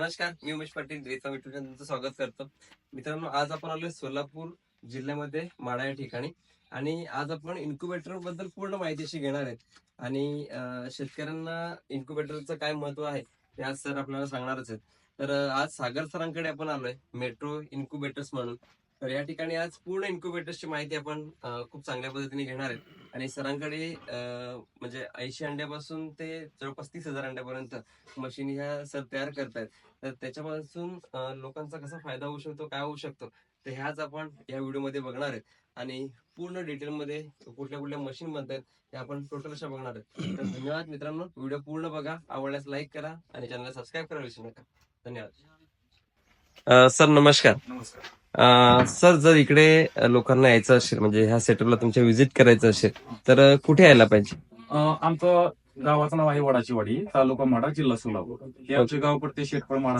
नमस्कार मी उमेश पाटील द्वेता विठूच्या तुमचं स्वागत करतो. मित्रांनो आज आपण आलोय सोलापूर जिल्ह्यामध्ये माडा या ठिकाणी. आणि आज आपण इन्क्युबेटरबद्दल पूर्ण माहितीशी घेणार आहेत. आणि शेतकऱ्यांना इन्क्युबेटरचं काय महत्त्व आहे ते आज सर आपल्याला सांगणारच आहेत. तर आज सागर सरांकडे आपण आलोय मेट्रो इन्क्युबेटर्स म्हणून. तर या ठिकाणी आज पूर्ण इन्क्युबेटर्सची माहिती आपण खूप चांगल्या पद्धतीने घेणार आहेत. आणि सरांकडे म्हणजे ऐंशी अंड्यापासून ते जवळपास तीस हजार अंड्यापर्यंत मशीन ह्या सर तयार करतायत. तर त्याच्यापासून लोकांचा कसा फायदा होऊ शकतो काय होऊ शकतो तर ह्याच आपण या व्हिडिओमध्ये बघणार आहेत. आणि पूर्ण डिटेलमध्ये कुठल्या कुठल्या मशीन बनतायत हे आपण टोटल अशा बघणार आहेत. तर धन्यवाद मित्रांनो. व्हिडिओ पूर्ण बघा आवडल्यास लाईक करा आणि चॅनलला सबस्क्राईब करायला विसरू नका. धन्यवाद. सर नमस्कार. नमस्कार. सर जर इकडे लोकांना यायचं असेल म्हणजे ह्या सेटअपला तुमच्या व्हिजिट करायचं असेल तर कुठे यायला पाहिजे? आमचं गावाचं नाव आहे वडाची वाडी तालुका माडा जिल्हा सोलापूर. हे आमचे गाव पडते शेटपळ माडा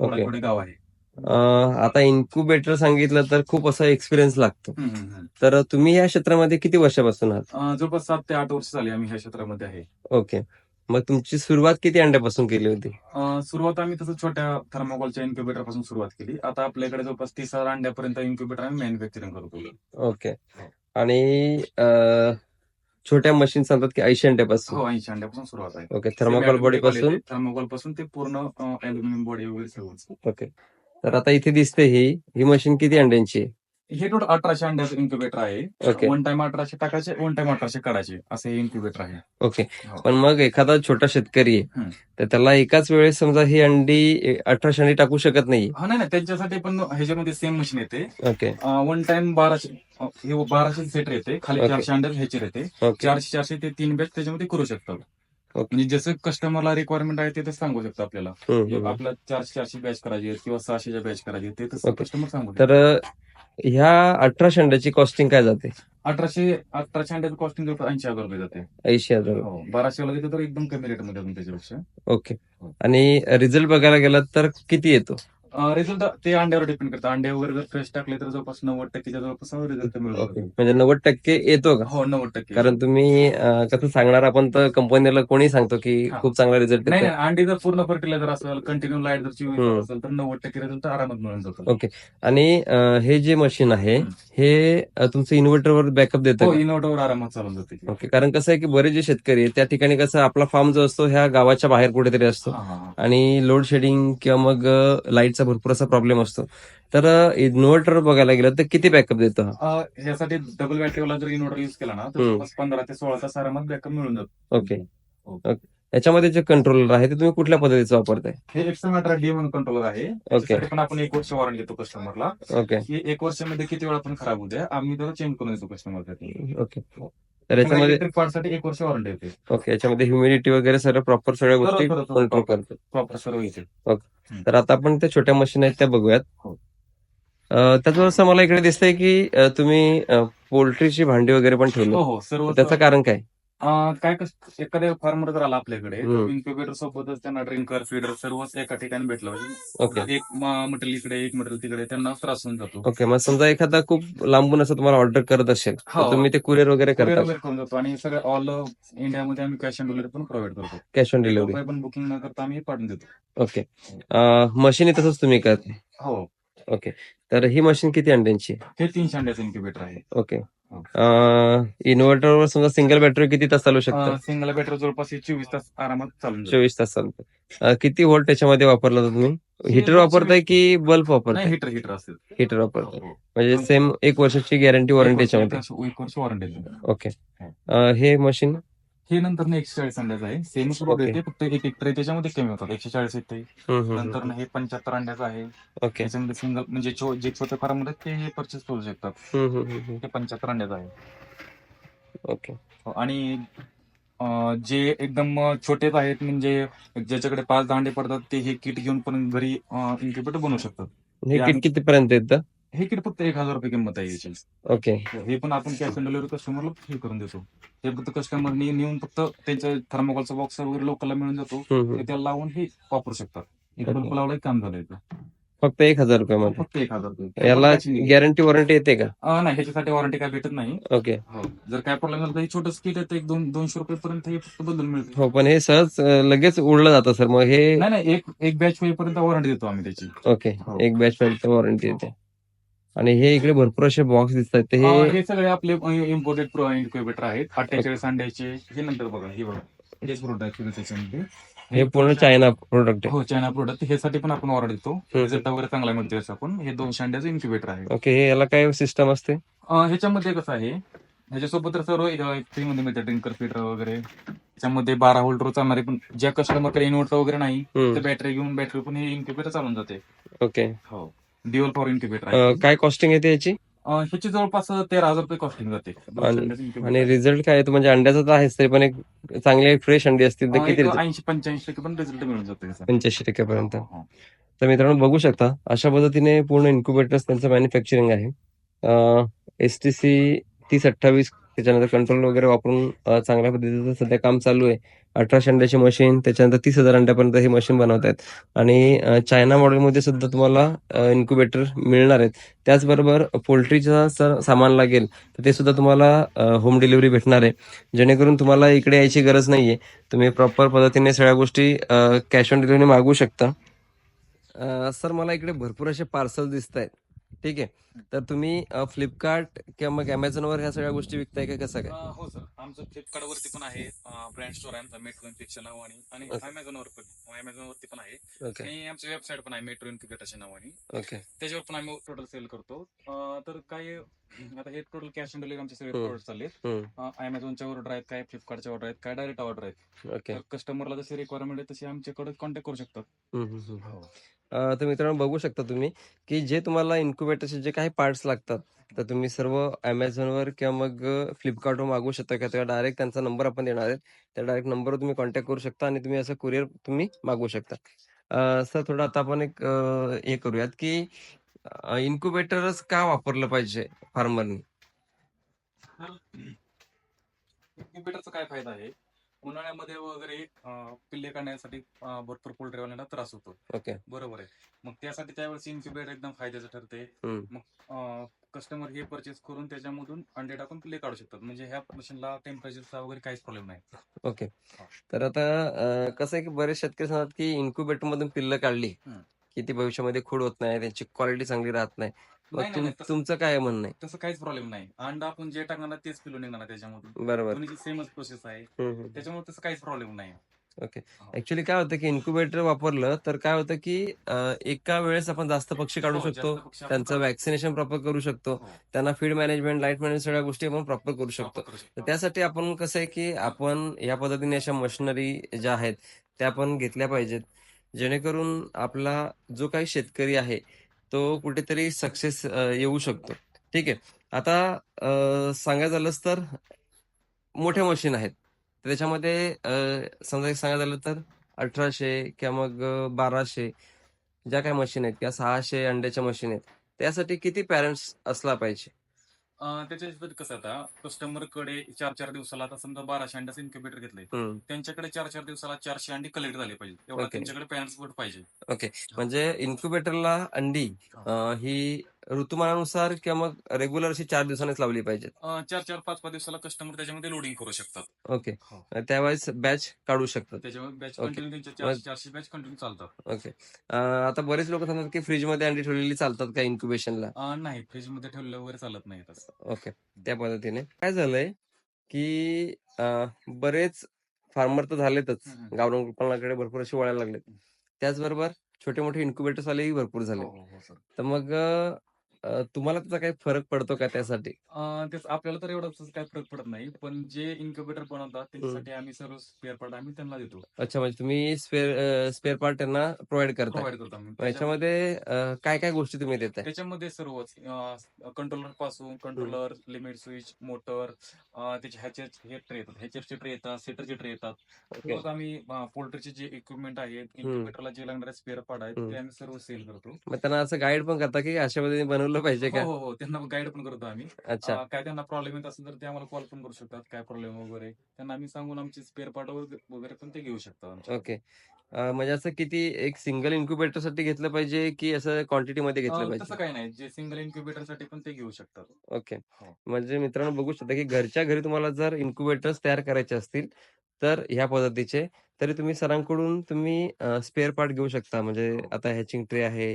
रोडवर गाव आहे. आता इन्क्युबेटर सांगितलं तर खूप असा एक्सपिरियन्स लागतो. तर तुम्ही या क्षेत्रामध्ये किती वर्षापासून आहात? जवळपास सात ते आठ वर्ष झाली आम्ही ह्या क्षेत्रामध्ये आहे. ओके. मग तुमची सुरुवात किती अंड्यापासून केली होती? अं, सुरुवात आम्ही तसं छोट्या थर्मोकॉलच्या इन्क्युबेटरपासून सुरुवात केली. आता आपल्याकडे जवळपास तीस हजार अंड्यापर्यंत इन्क्युबेटर आम्ही मॅन्युफॅक्चरिंग करतो ओके. आणि अं, छोट्या मशीन सांगतात की ऐंशी अंड्यापासून? हो ऐंशी अंड्यापासून सुरुवात आहे. ओके थर्माकोल बॉडी पासून? थर्मोकॉलपासून ते पूर्ण अल्युमिनियम बॉडी वगैरे सगळं ओके. तर आता इथे दिसते ही ही मशीन किती अंड्यांची आहे? हे टोटल अठराशे अंड्याचं इन्क्युबेटर आहे. ओके वन टाइम अठराशे टाकायचे वन टाइम अठराशे काढायचे. असं हे इन्क्युबेटर आहे. ओके हो. पण मग एखादा छोटा शेतकरी आहे हम्म. तर त्याला एकाच वेळेस समजा ही अंडी अठराशे अंडी टाकू शकत नाही. हा नाही नाही त्यांच्यासाठी पण ह्याच्यामध्ये सेम मशीन येते. ओके वन टाइम बाराशे अं, हे बाराशे सेट येते. खाली. चारशे अंडर ह्याचे येते. ओके चारशे चारशे ते तीन बॅच त्याच्यामध्ये करू शकतात. म्हणजे जसं कस्टमरला रिक्वायरमेंट आहे ते ते सांगू शकतो आपल्याला. हम्म, हम्म. आपला चारशे चारशे बॅच करायची आहे किंवा सहाशेच्या बॅच करायची ते तसं Okay. कस्टमर सांगू शकतो. तर ह्या अठराशे अंड्याची कॉस्टिंग काय जाते? अठराशे अठराशे अंड्याचं कॉस्टिंग जवळपास ऐंशी हजार रुपये जाते. ऐंशी हजार हो बाराशे वाला तिथे तर एकदम कमी रेटमध्ये अजून त्याच्यापेक्षा. ओके. आणि रिझल्ट बघायला गेलात तर किती येतो? रिझल्ट ते अंड्यावर डिपेंड करतं अंडे वगैरे जर फ्रेश टाकले तर जवळपास नव्वद टक्केच्या जवळपास रिझल्ट मिळू ओके शकतो. म्हणजे नव्वद टक्के येतो का हो नव्वद टक्के कारण तुम्ही अं, कसं सांगणार आपण तर कंपनीला कोणी सांगतो की हा. खूप चांगला रिझल्ट नाही येतो नाही अंडी जर पूर्ण फर्टिलायझर असेल कंटिन्यू लाइट जर हम्म. तास असेल तर नव्वद टक्के रिझल्ट आरामात मिळून जातो ओके आणि अं, हे जे मशीन आहे हम्म. हे अं, तुमचं इन्व्हर्टरवर बॅकअप देतं हो का? इन्व्हर्टरवर आरामात चालून जाते ओके कारण कसं आहे की बरेच जे शेतकरी आहेत त्या ठिकाणी कसं आपला फार्म जो असतो ह्या गावाच्या बाहेर कुठेतरी असतो हा, हा, हा. आणि लोड शेडिंग किंवा मग लाईटचा भरपूर असा प्रॉब्लेम असतो. तर इन्व्हर्टर बघायला गेलं तर किती बॅकअप देतो अं, ह्यासाठी डबल बॅटरीवाला जर इन्व्हर्टर युज केला ना तर पंधरा ते सोळा तास आरामात बॅकअप मिळून जातो. ओके. हो. ओके. याच्यामध्ये जे कंट्रोलर आहे ते तुम्ही कुठल्या पद्धतीचं वापरताय? हे एक्स्ट्रा मॅटर डी म्हणून कंट्रोलर आहे. ओके. पण आपण एक वर्ष वॉरंटी देतो कस्टमरला ओके. एक वर्षामध्ये किती वेळा पण खराब होऊ द्या. आम्ही त्याला चेंज करून देतो कस्टमरसाठी ओके. तर याच्यामध्ये इलेक्ट्रिक पार्टसाठी एक वर्ष वॉरंटी ओके याच्यामध्ये ह्युमिडिटी वगैरे सर्व प्रॉपर सगळ्या गोष्टी कंट्रोल. करतो प्रॉपर सर्व येते तर आता आपण त्या छोट्या मशीन आहेत त्या बघूयात. हो. अं, त्याचं असं मला इकडे दिसतंय की अं, तुम्ही पोल्ट्रीची भांडी वगैरे पण ठेवली. हो हो सर्व त्याचं कारण काय? अं, काय कस एखाद्या फार्मर जर आला आपल्याकडे हम्म. इन्क्युबेटर सोबतच त्यांना ड्रिंकर फीडर सर्वच एका ठिकाणी भेटलं ओके. पाहिजे एक मटेरियल इकडे एक मटेरियल तिकडे त्यांना त्रास होऊन जातो. ओके मग समजा एखादा खूप लांबून असं तुम्हाला ऑर्डर करत असेल तर हो. तुम्ही ते कुरिअर वगैरे Courier करता? वगैरे करून जातो आणि सगळं ऑल इंडियामध्ये आम्ही कॅश ऑन डिलिव्हरी पण प्रोव्हाइड करतो. कॅश ऑन डिलिव्हरी रुपये पण बुकिंग न करता आम्ही पाठवून देतो. ओके. मशीन तसंच तुम्ही करते? हो. ओके. तर ही मशीन किती अंड्यांची आहे? हे तीनशे अंड्याचं इन्क्युबेटर आहे. ओके. इन्व्हर्टरवर समजा सिंगल बॅटरी किती तास चालू शकतं? सिंगल बॅटरी जवळपास हे चोवीस तास आरामात जातो चोवीस तास चालतं अं, किती व्होल्ट त्याच्यामध्ये वापरला जातो तुम्ही? हिटर वापरताय की बल्ब नाही वापरताय हिटर हिटर असेल. हिटर वापरताय. हो. म्हणजे सेम एक वर्षाची गॅरंटी वॉरंटी याच्यामध्ये. एक वर्ष वॉरंटी ओके अं, हे मशीन हे नंतर एकशे चाळीस अंड्याचं आहे. Same okay. येते फक्त एक एक ट्रे त्याच्यामध्ये कमी होतात. एकशे चाळीस येते नंतर हे पंच्याहत्तर अंड्याचं आहे. ओके त्याच्यामध्ये सिंगल म्हणजे जे छोटे फार्म ते हे परचेस करू शकतात. हे पंच्याहत्तर अंड्याचं आहे. ओके हो, आणि जे एकदम छोटेच आहेत म्हणजे ज्याच्याकडे पाच दांडे पडतात ते हे किट घेऊन पण घरी इन्क्युबेटर बनवू शकतात. हे किट आम्ही- किती पर्यंत येतं? हे किट फक्त एक हजार रुपये किंमत आहे याची. ओके. हे पण आपण कॅश ऑन डिलिव्हरी कस्टमरला हे करून देतो. हे फक्त कस्टमरनी नेऊन फक्त त्यांच्या थर्मोकॉलचा बॉक्स वगैरे लोकलला मिळून जातो. ते. त्याला लावून हे वापरू शकतात. एक. बल्ब लावला काम झालं फक्त एक हजार रुपयामध्ये फक्त एक हजार रुपये. याला आहे. गॅरंटी वॉरंटी येते का? नाही ह्याच्यासाठी वॉरंटी काय भेटत नाही. ओके. हो जर काय प्रॉब्लेम झाला तर हे छोटं किट येतं एक दोन दोनशे रुपये पर्यंत हे फक्त बदलून मिळते. हो पण हे सहज लगेच उडलं जातं सर. मग हे नाही नाही एक एक बॅच होईपर्यंत वॉरंटी देतो आम्ही त्याची. ओके. हो. एक बॅच पर्यंत वॉरंटी येते. आणि हे इकडे भरपूर असे बॉक्स दिसत आहेत अं, हे हे सगळे आपले इम्पोर्टेड प्रो इन्क्युबेटर आहेत. अठ्ठेचाळीस अंड्याचे हे नंतर बघा हे बघा. हेच प्रोडक्ट आहे त्याच्यामध्ये. हे पूर्ण चायना प्रोडक्ट आहे. हो चायना प्रोडक्ट ह्यासाठी पण आपण ऑर्डर देतो. रिझल्ट वगैरे चांगला मिळतो याचा पण हे दोनशे अंड्याचं इन्क्युबेटर आहे. ओके हे याला काय सिस्टम असते? ह्याच्यामध्ये कसं आहे ह्याच्यासोबत तर सर्व फ्री मध्ये मिळते ड्रिंकर फिटर वगैरे. त्याच्यामध्ये बारा व्होल्टवर चालणारे पण ज्या कस्टमरकडे इन्व्हर्टर वगैरे नाही तर बॅटरी घेऊन बॅटरी पण हे इन्क्युबेटर चालून जाते. ओके हो. ड्युअल पॉवर इन्क्युबेटर अं, काय कॉस्टिंग येते याची? अं, ह्याची जवळपास तेरा हजार रुपये कॉस्टिंग जाते. आणि- आणि रिझल्ट काय येतो म्हणजे अंड्याचा तर आहेच तरी पण एक चांगले फ्रेश अंडी असतील तर किती ऐंशी पंच्याऐंशी टक्के पण रिझल्ट मिळून जातो याचा. पंच्याऐंशी टक्क्यापर्यंत हो, हो. तर मित्रांनो बघू शकता अशा पद्धतीने पूर्ण इन्क्युबेटर्स त्यांचं मॅन्युफॅक्चरिंग आहे. एस टी सी तीस अठ्ठावीस त्याच्यानंतर कंट्रोल वगैरे वापरून चांगल्या पद्धतीचं सध्या काम चालू आहे. अठराशे अंड्याची मशीन त्याच्यानंतर तीस हजार अंड्यापर्यंत ही मशीन बनवत आहेत आणि चायना मॉडेलमध्ये सुद्धा तुम्हाला इन्क्युबेटर मिळणार आहेत. त्याचबरोबर पोल्ट्रीचं सर सामान लागेल तर ते सुद्धा तुम्हाला होम डिलिव्हरी भेटणार आहे. जेणेकरून तुम्हाला इकडे यायची गरज नाहीये. तुम्ही प्रॉपर पद्धतीने सगळ्या गोष्टी कॅश ऑन डिलिव्हरी मागवू शकता. सर मला इकडे भरपूर असे पार्सल दिसत आहेत ठीक आहे. तर तुम्ही फ्लिपकार्ट किंवा मग अमेझॉनवर ह्या सगळ्या गोष्टी विकताय का? कसं काय? हो सर. आमचं फ्लिपकार्ट वरती पण आहे ब्रँड स्टोर आहे आमचा मेट्रो इन्फिक्सच्या नावाने आणि Okay. अमेझॉन वर पण अमेझॉन वरती पण आहे. ओके. आणि आमची वेबसाईट पण आहे मेट्रो इन्फिकेटरच्या नावाने ओके. त्याच्यावर पण आम्ही टोटल सेल करतो. अं, तर काय आता हे टोटल कॅश ऑन डिलिव्हरी आमचे सगळे हम्म. प्रोडक्ट चालले अमेझॉनच्या ऑर्डर आहेत काय फ्लिपकार्टच्या ऑर्डर आहेत काय डायरेक्ट ऑर्डर आहेत. ओके. तर कस्टमरला जशी रिक्वायरमेंट आहे तशी आमच्याकडे कॉन्टॅक्ट करू शकतात. हम्म, हम्म, हम्म. अं, तर मित्रांनो बघू शकता तुम्ही की जे तुम्हाला इन्क्युबेटरचे जे काही पार्ट्स लागतात तर तुम्ही सर्व अमेझॉनवर किंवा मग फ्लिपकार्टवर मागवू शकता किंवा डायरेक्ट त्यांचा नंबर आपण देणार आहेत. त्या डायरेक्ट नंबरवर तुम्ही कॉन्टॅक्ट करू शकता आणि तुम्ही असं कुरिअर तुम्ही मागवू शकता. सर थोडं आता आपण एक हे करूयात की इन्क्युबेटरच का वापरलं पाहिजे फार्मरनी इन्क्युबेटरचा काय फायदा आहे? उन्हाळ्यामध्ये वगैरे पिल्ले काढण्यासाठी भरपूर पोल्ट्रीवाल्यांना त्रास होतो. ओके. बरोबर आहे. मग त्यासाठी त्यावेळेस इन्क्युबेटर एकदम फायद्याचं ठरते. मग कस्टमर हे परचेस करून त्याच्यामधून अंडे टाकून पिल्ले काढू शकतात. म्हणजे ह्या मशीनला टेम्परेचरचा वगैरे काहीच प्रॉब्लेम नाही. ओके तर आता अं, कसं आहे की बरेच शेतकरी सांगतात की इन्क्युबेटर मधून पिल्लं काढली. हम्म. की ती भविष्यामध्ये खूड होत नाही त्यांची क्वालिटी चांगली राहत नाही. मग नाही, नाही, तुम- नाही, तसं- तुमचं काय म्हणणं आहे? तसं काहीच प्रॉब्लेम नाही. अंडा आपण जे टाकणार तेच पिलू निघणार त्याच्यामधून. बरोबर. दोन्हीची सेमच प्रोसेस आहे हम्म, हम्म. त्याच्यामुळे तसं काहीच प्रॉब्लेम नाही. ओके. ऍक्च्युली काय होतं की इन्क्युबेटर वापरलं तर काय होतं की अं, एका वेळेस आपण जास्त पक्षी काढू हो, जास्त शकतो पक्षी आपण त्यांचं काढू वॅक्सिनेशन प्रॉपर करू शकतो हो, त्यांना फीड मॅनेजमेंट लाइट मॅनेजमेंट सगळ्या गोष्टी आपण प्रॉपर करू शकतो. वापर करू तर शकतो. त्यासाठी आपण कसं आहे की आपण या पद्धतीने अशा मशिनरी ज्या आहेत त्या आपण घेतल्या पाहिजेत. जेणेकरून आपला जो काही शेतकरी आहे तो कुठेतरी सक्सेस येऊ शकतो. ठीक आहे. आता अं, सांगायचं झालंच तर मोठ्या मशीन आहेत. त्याच्यामध्ये समजा एक सांगायचं झालं तर अठराशे किंवा मग बाराशे ज्या काही मशीन आहेत किंवा सहाशे अंड्याच्या मशीन आहेत त्यासाठी किती पॅरेंट्स असला पाहिजे? अं, त्याच्यासाठी कसं आता कस्टमरकडे चार चार दिवसाला आता समजा बाराशे अंड्याचं इन्क्युबेटर घेतलंय. त्यांच्याकडे चार चार दिवसाला चारशे अंडी कलेक्ट झाले पाहिजे. Okay. त्यांच्याकडे पॅरेंट्स बोर्ड पाहिजे. म्हणजे इन्क्युबेटरला अंडी ही ऋतुमानानुसार किंवा मग रेग्युलर अशी चार दिवसांनीच लावली पाहिजेत. अं, चार चार पाच पाच दिवसाला कस्टमर त्याच्यामध्ये लोडिंग करू शकतात. ओके त्यावेळेस बॅच काढू शकतात. त्याच्यामुळे बॅच Okay. कंटिन्यू त्यांच्या मग- चारशे बॅच कंटिन्यू चालतात. ओके अं, आता बरेच लोक सांगतात की फ्रीजमध्ये अंडी ठेवलेली चालतात का इन्क्युबेशनला अं, नाही. फ्रीजमध्ये ठेवलेलं वगैरे चालत नाही तसं. ओके त्या पद्धतीने. काय झालंय की अं, बरेच फार्मर तर झालेतच. हम्म. गावरान भरपूर असे वळायला लागलेत. त्याचबरोबर छोटे मोठे इन्क्युबेटर्स वालेही भरपूर झाले हो, हो, हो, sir. तर मग अं, तुम्हाला त्याचा काही फरक पडतो का त्यासाठी? अं, तेच आपल्याला तर एवढा काही फरक पडत नाही. पण जे इन्क्युबेटर बनवतात त्यांच्यासाठी आम्ही सर्व स्पेअर पार्ट आम्ही त्यांना देतो. अच्छा म्हणजे तुम्ही स्पेअर स्पेअर पार्ट त्यांना प्रोव्हाइड करताय. करतो आम्ही. मग त्याच्या- याच्यामध्ये अं, काय काय गोष्टी तुम्ही देताय? त्याच्यामध्ये सर्वच. कंट्रोलरपासून कंट्रोलर लिमिट स्विच मोटर त्याचे ह्याचे हे ट्रे येतात. ह्याचे ट्रे येतात सेटरचे ट्रे येतात. ओके. आम्ही पोल्ट्रीचे जे इक्विपमेंट आहेत इन्क्युबेटरला जे लागणारे स्पेअर पार्ट आहेत. ते आम्ही सर्व सेल करतो. मग त्यांना असं गाईड पण करता की अशा पद्धतीने बनवलं पाहिजे हो का? हो हो. त्यांना गाईड पण करतो आम्ही. अच्छा. अं, काय त्यांना प्रॉब्लेम येत असेल तर ते आम्हाला कॉल पण करू शकतात काय प्रॉब्लेम वगैरे. त्यांना आम्ही सांगून आमचे स्पेअर पार्ट वगैरे पण ते घेऊ शकतात आमच्या. ओके अ, म्हणजे असं किती एक सिंगल इन्क्युबेटरसाठी घेतलं पाहिजे की असं क्वांटिटी मध्ये घेतलं अ, तसं पाहिजे काही नाही. जे सिंगल इन्क्युबेटरसाठी पण ते घेऊ शकतात. ओके हो. म्हणजे मित्रांनो बघू शकता की घरच्या घरी तुम्हाला जर इन्क्युबेटर्स तयार करायचे असतील तर ह्या पद्धतीचे. तरी तुम्ही सरांकडून तुम्ही स्पेअर पार्ट घेऊ शकता. म्हणजे हो. आता हॅचिंग ट्रे आहे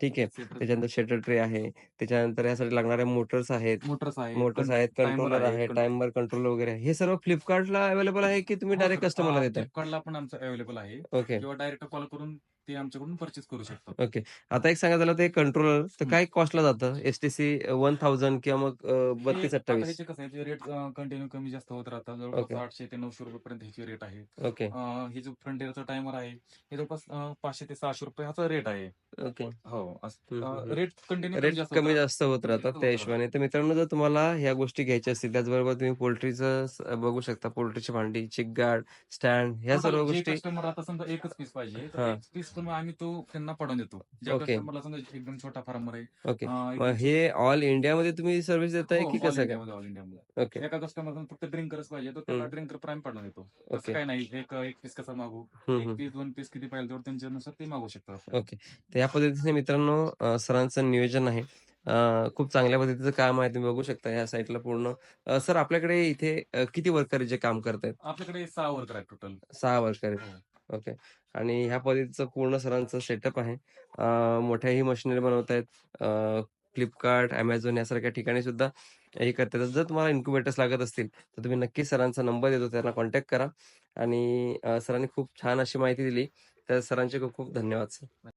ठीक आहे. त्याच्यानंतर शटर ट्रे आहे. त्याच्यानंतर यासाठी लागणाऱ्या मोटर्स आहेत. मोटर्स आहे मोटर्स आहेत कंट्रोलर आहे टाइमर कंट्रोलर वगैरे आहे. हे सर्व फ्लिपकार्टला अवेलेबल आहे की तुम्ही डायरेक्ट कस्टमरला देताय? फ्लिपकार्टला पण आमचं अवेलेबल आहे. ओके. किंवा डायरेक्ट कॉल करून ते आमच्याकडून परचेस करू शकतात. ओके आता एक सांगा झालं ते कंट्रोलर तर. काय कॉस्टला जातं? एसटीसी वन थाउजंड किंवा मग बत्तीस हे- आता अठ्ठावीस ह्याचे कसं आहे रेट कंटिन्यू कमी जास्त होत राहतात Okay. जवळपास आठशे ते नऊशे रुपये पर्यंत ह्याची रेट आहे. ओके अं, हे जो फ्रंट एअरचा टायमर आहे हे जवळपास अं, पाचशे ते सहाशे रुपये ह्याचा रेट आहे. ओके हो हम्म, हम्म. रेट कंटिन्यू रेट कमी जास्त होत राहतात त्या हिशोबाने. तर मित्रांनो जर तुम्हाला ह्या गोष्टी घ्यायच्या असतील त्याचबरोबर तुम्ही पोल्ट्रीचं स- बघू शकता. पोल्ट्रीची भांडी चिकगार्ड स्टँड ह्या सर्व गोष्टी कस्टमर आता समजा एकच पीस पाहिजे हा. पीस पण आम्ही तो त्यांना पडून देतो. ज्या Okay. कस्टमरला समजा एकदम छोटा फार्मर आहे ओके अं, मग एकदम हे ऑल इंडियामध्ये तुम्ही सर्व्हिस देताय हो, की all कसं all इंडियामध्ये. ओके एका कस्टमर फक्त ड्रिंकरच पाहिजे तर त्याला हम्म. ड्रिंकर प्राईम पाठवून देतो. काय नाही एक एक पीस कसं मागू? हम्म, एक हम्म. पीस दोन पीस किती पाहिजे तेवढं त्यांच्यानुसार ते मागू शकतात ओके तर या पद्धतीने मित्रांनो अ, सरांचं नियोजन आहे. अ, खूप चांगल्या पद्धतीचं काम आहे तुम्ही बघू शकता या साईडला पूर्ण. अ, सर आपल्याकडे इथे अ, किती वर्कर जे काम करतायत? आपल्याकडे सहा वर्कर आहेत टोटल सहा वर्कर आहेत. ओके. आणि ह्या पद्धतीचं पूर्ण सरांचं सेटअप आहे. मोठ्याही मशिनरी बनवतायत. फ्लिपकार्ट ॲमेझॉन यासारख्या ठिकाणी सुद्धा हे करतात. जर तुम्हाला इन्क्युबेटर्स लागत असतील तर तुम्ही नक्की सरांचा नंबर देतो. त्यांना कॉन्टॅक्ट करा. आणि सरांनी खूप छान अशी माहिती दिली. तर सरांचे खूप खूप धन्यवाद सर.